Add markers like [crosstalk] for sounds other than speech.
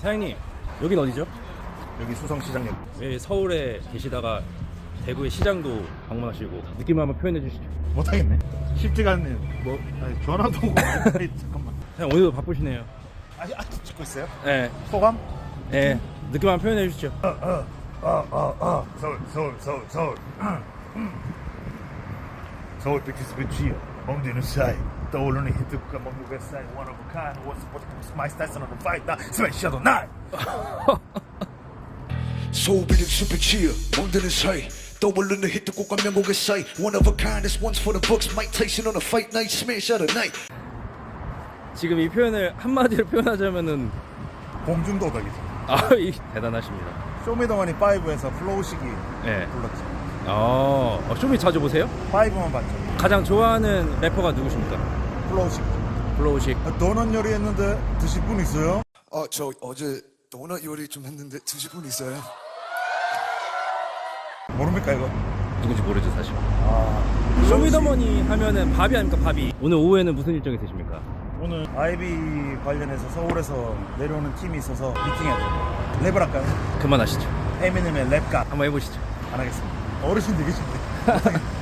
사장님 여긴 어디죠? 여기 수성시장역 왜 서울에 계시다가 대구의 시장도 방문하시고 느낌 한번 표현해 주시죠. 못하겠네 쉽지가 않네 뭐 아니, 전화도 오고 아니, [laughs] 잠깐만 사장님 오늘도 바쁘시네요. 아직 아직 찍고 있어요? 네, 소감? 네 느낌 한번 표현해 주시죠. 아아아 서울 서울 서울 서울 [clears throat] 서울 빅키스 비치요 멍드는 사이 떠오르는 히트가 먹는 뱃사이 one of a kind what's supposed to my style on the fight now shadow night 소비는 수백치어 멍드는 사이 떠오르는 히트 곡과 명곡의 사이 One of a kind this one's for the books Mike Tyson on a fight night smash out of night 지금 이 표현을 한마디로 표현하자면은 공중도덕이죠 아 이 대단하십니다. 쇼미더머니 5에서 플로우식이 네. 불렀죠 어, 어, 쇼미 자주 보세요? 5만 봤죠 가장 좋아하는 래퍼가 누구십니까? 플로우식 블로우식. 도넛 요리했는데 드실 분 있어요? 아저 어제 도넛 요리 좀 했는데 드실 분 있어요? 모릅니까 이거? 누군지 모르죠 사실. 아 쇼미더머니 하면은 바비 아닙니까 바비. 오늘 오후에는 무슨 일정 있으십니까? 오늘 아이비 관련해서 서울에서 내려오는 팀이 있어서 미팅해야 돼요 랩을 할까요? 그만하시죠. 에미넴의 랩가 한번 해보시죠. 안 하겠습니다 어르신 되계신데 [laughs]